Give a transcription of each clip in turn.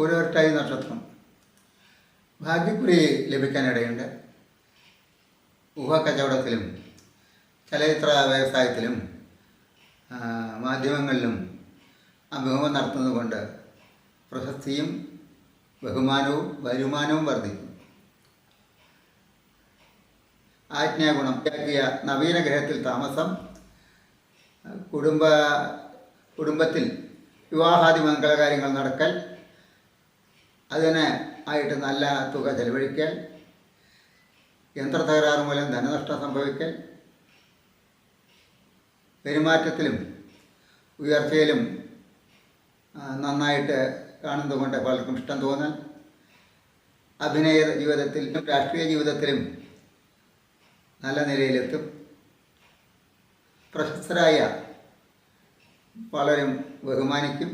ഓരോരുട്ടായി നക്ഷത്രം. ഭാഗ്യക്കുറിയെ ലഭിക്കാനിടയുണ്ട്. ഊഹക്കച്ചവടത്തിലും ചലച്ചിത്ര വ്യവസായത്തിലും മാധ്യമങ്ങളിലും അഭിമുഖം നടത്തുന്നത് കൊണ്ട് പ്രശസ്തിയും ബഹുമാനവും വരുമാനവും വർദ്ധിക്കും. ആജ്ഞാഗുണം ഉണ്ടാക്കിയ നവീന ഗ്രഹത്തിൽ താമസം കുടുംബ കുടുംബത്തിൽ വിവാഹാദി മംഗളകാര്യങ്ങൾ നടക്കൽ അതിന് ആയിട്ട് നല്ല തുക ചെലവഴിക്കൽ യന്ത്ര തകരാറ് മൂലം ധനനഷ്ടം സംഭവിക്കൽ പെരുമാറ്റത്തിലും ഉയർച്ചയിലും നന്നായിട്ട് കാണുന്നത് കൊണ്ട് പലർക്കും ഇഷ്ടം തോന്നൽ. അഭിനയ ജീവിതത്തിലും രാഷ്ട്രീയ ജീവിതത്തിലും നല്ല നിലയിലെത്തും. പ്രശസ്തരായ പലരും ബഹുമാനിക്കും.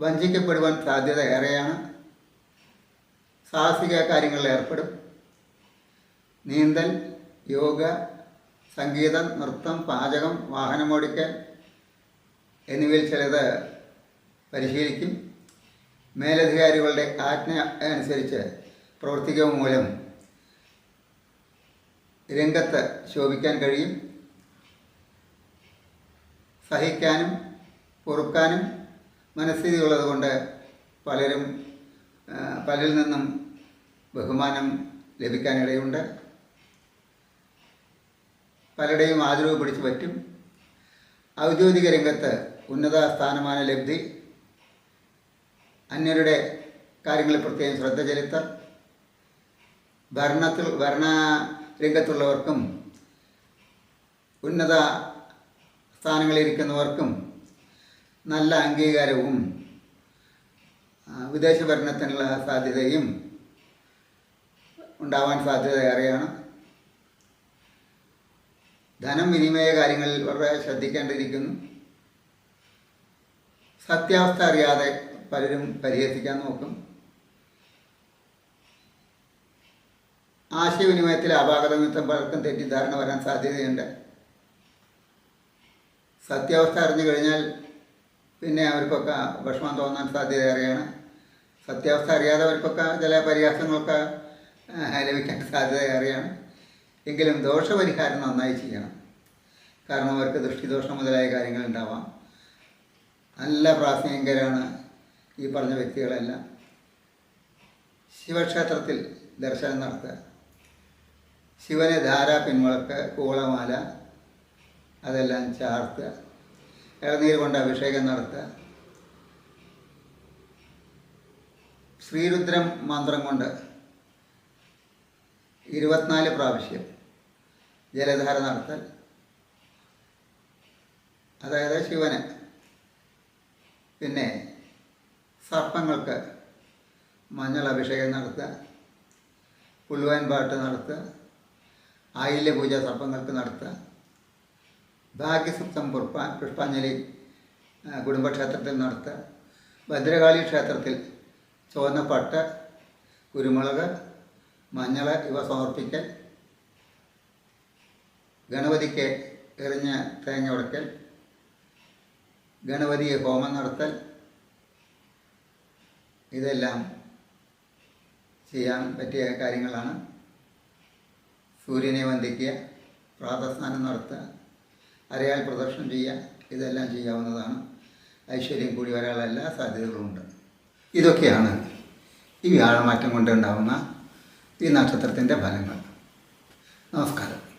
വഞ്ചിക്കപ്പെടുവാൻ സാധ്യത ഏറെയാണ്. സാഹസിക കാര്യങ്ങളിൽ ഏർപ്പെടും. നീന്തൽ യോഗ സംഗീതം നൃത്തം പാചകം വാഹനമോടിക്കൽ എന്നിവയിൽ ചിലത് പരിശീലിക്കും. മേലധികാരികളുടെ ആജ്ഞ അനുസരിച്ച് പ്രവർത്തിക്കുക മൂലം രംഗത്ത് ശോഭിക്കാൻ കഴിയും. സഹിക്കാനും പൊറുക്കാനും മനസ്ഥിതി ഉള്ളതുകൊണ്ട് പലരും പലരിൽ നിന്നും ബഹുമാനം ലഭിക്കാനിടയുണ്ട്. പലരുടെയും ആദരവ് പിടിച്ചു പറ്റും. ഔദ്യോഗിക രംഗത്ത് ഉന്നത സ്ഥാനമാന ലബ്ധി അന്യരുടെ കാര്യങ്ങളിൽ പ്രത്യേകം ശ്രദ്ധ ചെലുത്തൽ ഭരണത്തിൽ ഭരണ രംഗത്തുള്ളവർക്കും ഉന്നത സ്ഥാനങ്ങളിലിരിക്കുന്നവർക്കും നല്ല അംഗീകാരവും വിദേശ ഭരണത്തിനുള്ള സാധ്യതയും ഉണ്ടാവാൻ സാധ്യത ഏറെയാണ്. ധനം വിനിമയ കാര്യങ്ങളിൽ വളരെ ശ്രദ്ധിക്കേണ്ടിയിരിക്കുന്നു. സത്യാവസ്ഥ അറിയാതെ പലരും പരിഹസിക്കാൻ നോക്കും. ആശയവിനിമയത്തിൽ അപാകത നിമിത്തം പലർക്കും തെറ്റിദ്ധാരണ വരാൻ സാധ്യതയുണ്ട്. സത്യാവസ്ഥ അറിഞ്ഞു കഴിഞ്ഞാൽ പിന്നെ അവർക്കൊക്കെ വിഷമം തോന്നാൻ സാധ്യത ഏറെയാണ് സത്യാവസ്ഥ അറിയാത്തവർക്കൊക്കെ ചില പരിഹാസങ്ങളൊക്കെ ലഭിക്കാൻ സാധ്യത ഏറെയാണ് എങ്കിലും ദോഷപരിഹാരം നന്നായി ചെയ്യണം. കാരണം അവർക്ക് ദൃഷ്ടിദോഷം മുതലായ കാര്യങ്ങൾ ഉണ്ടാവാം നല്ല പ്രാസംഗികരാണ് ഈ പറഞ്ഞ വ്യക്തികളെല്ലാം. ശിവക്ഷേത്രത്തിൽ ദർശനം നടത്തുക. ശിവനെ ധാര പിൻവിളക്ക് കൂളമാല അതെല്ലാം ചാർത്തുക. ഇളനീര് കൊണ്ട് അഭിഷേകം നടത്തുക. ശ്രീരുദ്രം മന്ത്രം കൊണ്ട് ഇരുപത്തിനാല് പ്രാവശ്യം ജലധാര നടത്തൽ. അതായത് ശിവന്. പിന്നെ സർപ്പങ്ങൾക്ക് മഞ്ഞൾ അഭിഷേകം നടത്തുക. പുൽവാൻ പാട്ട് നടത്തുക. ആയില്യ പൂജ സർപ്പങ്ങൾക്ക് നടത്തുക. ഭാഗ്യസപ്തം പുഷ്പാഞ്ജലി കുടുംബക്ഷേത്രത്തിൽ നടത്ത ഭദ്രകാളി ക്ഷേത്രത്തിൽ ചുവന്ന പട്ട് കുരുമുളക് മഞ്ഞൾ ഇവ സമർപ്പിക്കൽ ഗണപതിക്ക് എറിഞ്ഞ തേങ്ങ ഉടക്കൽ ഗണപതിയെ ഹോമം നടത്തൽ ഇതെല്ലാം ചെയ്യാൻ പറ്റിയ കാര്യങ്ങളാണ്. സൂര്യനെ വന്ദിക്കുക പ്രാതസ്നാനം നടത്തുക അരയാൽ പ്രദർശനം ചെയ്യുക ഇതെല്ലാം ചെയ്യാവുന്നതാണ്. ഐശ്വര്യം കൂടി വരാനുള്ള സാധ്യതകളുമുണ്ട് ഇതൊക്കെയാണ് ഈ വ്യാഴമാറ്റം കൊണ്ടുണ്ടാവുന്ന ഈ നക്ഷത്രത്തിന്റെ ഫലങ്ങൾ. നമസ്കാരം.